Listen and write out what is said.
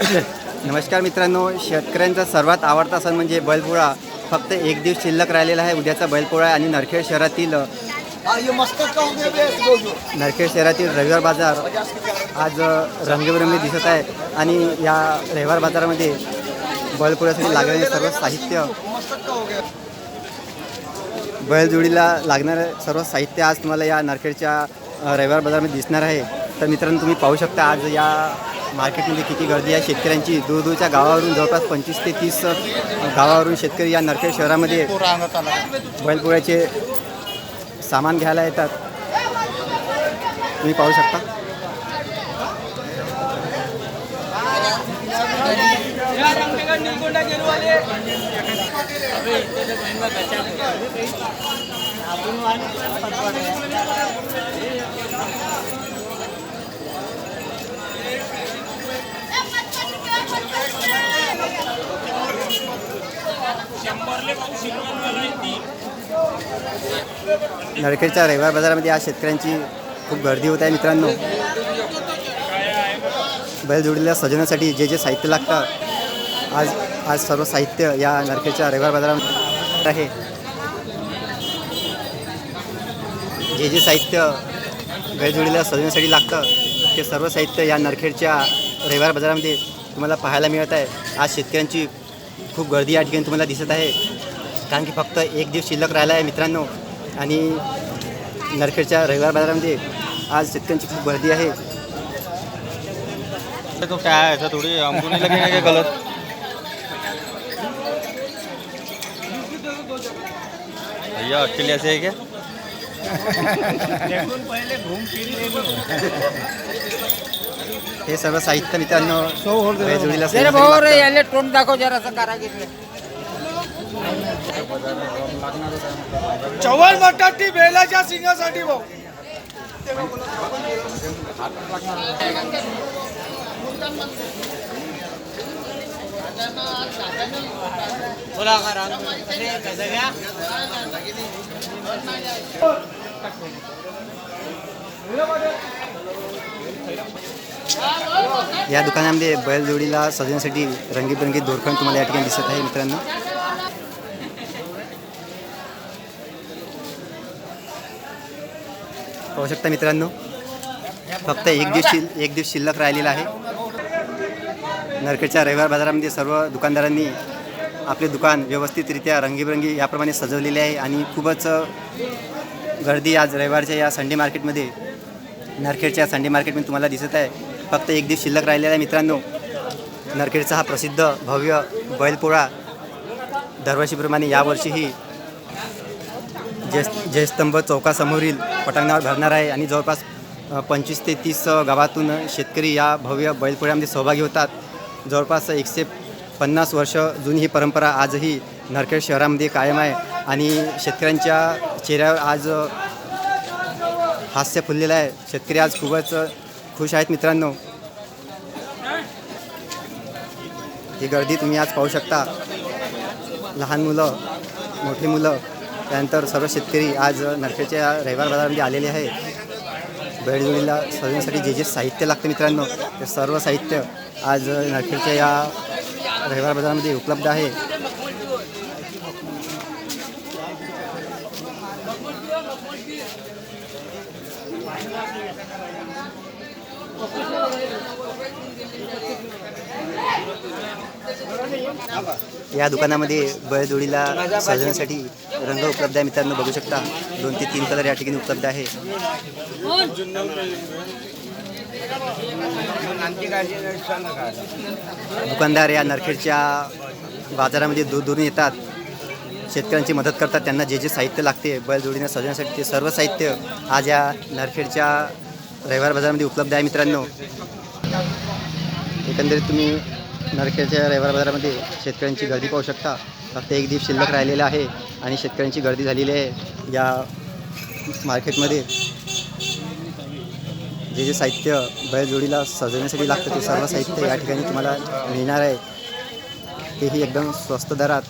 नमस्कार मित्रांनो शेतकऱ्यांचा सर्वात आवडता सण म्हणजे बैलपोळा. फक्त एक दिवस शिल्लक राहिलेला आहे उद्याचा बैलपोळा आहे आणि नरखेड शहरातील नरखेड शहरातील रविवार बाजार आज रंगीबेरंगी दिसत आहे आणि या रविवार बाजारामध्ये बैलपोळ्यासाठी लागणारे सर्व साहित्य बैलजोडीला लागणारं सर्व साहित्य आज तुम्हाला या नरखेडच्या रविवार बाजारामध्ये दिसणार आहे. तर मित्रांनो तुम्ही पाहू शकता आज या मार्केटमध्ये किती गर्दी आहे? शेतकऱ्यांची दूरदूरच्या गावावरून जवळपास पंचवीस ते तीस गावावरून शेतकरी या नरखेड शहरामध्ये बैलपोळ्याचे सामान घ्यायला येतात. तुम्ही पाहू शकता. नरखेडच्या रविवार बाजारामध्ये आज शेतकऱ्यांची खूप गर्दी होत आहे मित्रांनो. बैलजोडीला सजवण्यासाठी जे जे साहित्य लागतं आज आज सर्व साहित्य या नरखेडच्या रविवार बाजारामध्ये आहे. जे जे साहित्य बैलजोडीला सजवण्यासाठी लागतं ते सर्व साहित्य या नरखेडच्या रविवार बाजारामध्ये तुम्हाला पाहायला मिळत आहे. आज शेतकऱ्यांची खूप गर्दी या ठिकाणी तुम्हाला दिसत आहे. कारण की फक्त एक दिवस शिल्लक राहिला आहे मित्रांनो. आणि नरखेडच्या रविवार बाजारामध्ये आज शेतकऱ्यांची खूप गर्दी आहे. तो क्या है ऐसा थोड़ी हमको नहीं लगेगा कि गलत? भैया अकेले ऐसे है क्या? हे सर्व साहित्य मित्रांनो बैलजोडीला जरा भाऊ रे. याले तोंड दाखव जरासं कारागीर चवळ बटाटी बैलाच्या सिंगासाठी भाऊ. बोला करा या दुकानामध्ये बैलजोडीला सजवण्यासाठी रंगीबिरंगी दोरखंड तुम्हाला या ठिकाणी दिसत आहे मित्रांनो. पाहू शकता मित्रांनो फक्त एक दिवस शिल एक दिवस शिल्लक राहिलेला आहे. नरखेडच्या रविवार बाजारामध्ये सर्व दुकानदारांनी आपले दुकान व्यवस्थितरित्या रंगीबेरंगी याप्रमाणे सजवलेले आहे आणि खूपच गर्दी आज रविवारच्या या संडे मार्केटमध्ये नरखेडच्या संडे मार्केटमध्ये तुम्हाला दिसत आहे. फक्त एक दिवस शिल्लक राहिलेला आहे मित्रांनो. नरखेडचा हा प्रसिद्ध भव्य बैलपोळा दरवर्षीप्रमाणे यावर्षीही जय जयस्तंभ चौकासमोरील पटांगणावर भरणार आहे आणि जवळपास पंचवीस ते तीस गावातून शेतकरी या भव्य बैलपोळ्यामध्ये सहभागी होतात. जवळपास एकशे पन्नास वर्ष जुनी ही परंपरा आजही नरखेड शहरामध्ये कायम आहे आणि शेतकऱ्यांच्या चेहऱ्यावर आज हास्य फुललेलं आहे. शेतकरी आज खूपच खुश आहेत मित्रांनो. ही गर्दी तुम्ही आज पाहू शकता. लहान मुलं मोठी मुलं त्यानंतर सर्व शेतकरी आज नरखेडच्या रविवार बाजारामध्ये आलेले आहे. बैलजोडीला सजवण्यासाठी जे जे साहित्य लागतं मित्रांनो ते सर्व साहित्य आज नरखेडच्या या रविवार बाजारामध्ये उपलब्ध आहे. या दुकानामध्ये बैलजोडीला सजवण्यासाठी रंग उपलब्ध आहे. मित्रांनो बघू शकता दोन ते तीन कलर या ठिकाणी उपलब्ध आहे. दुकानदार या नरखेडच्या बाजारामध्ये दूर दूरून येतात. शेतकऱ्यांची मदत करतात. त्यांना जे जे साहित्य लागते बैलजोडीने सजवण्यासाठी ते सर्व साहित्य आज या नरखेडच्या रविवार बाजारामध्ये उपलब्ध आहे मित्रांनो. एकंदरीत तुम्ही नरखेडच्या रविवार बाजारामध्ये शेतकऱ्यांची गर्दी पाहू शकता. फक्त एक दिवस शिल्लक राहिलेला आहे आणि शेतकऱ्यांची गर्दी झालेली आहे या मार्केटमध्ये. जे जे साहित्य बैलजोडीला सजवण्यासाठी लागतं ते सर्व साहित्य या ठिकाणी तुम्हाला मिळणार आहे. तेही एकदम स्वस्त दरात.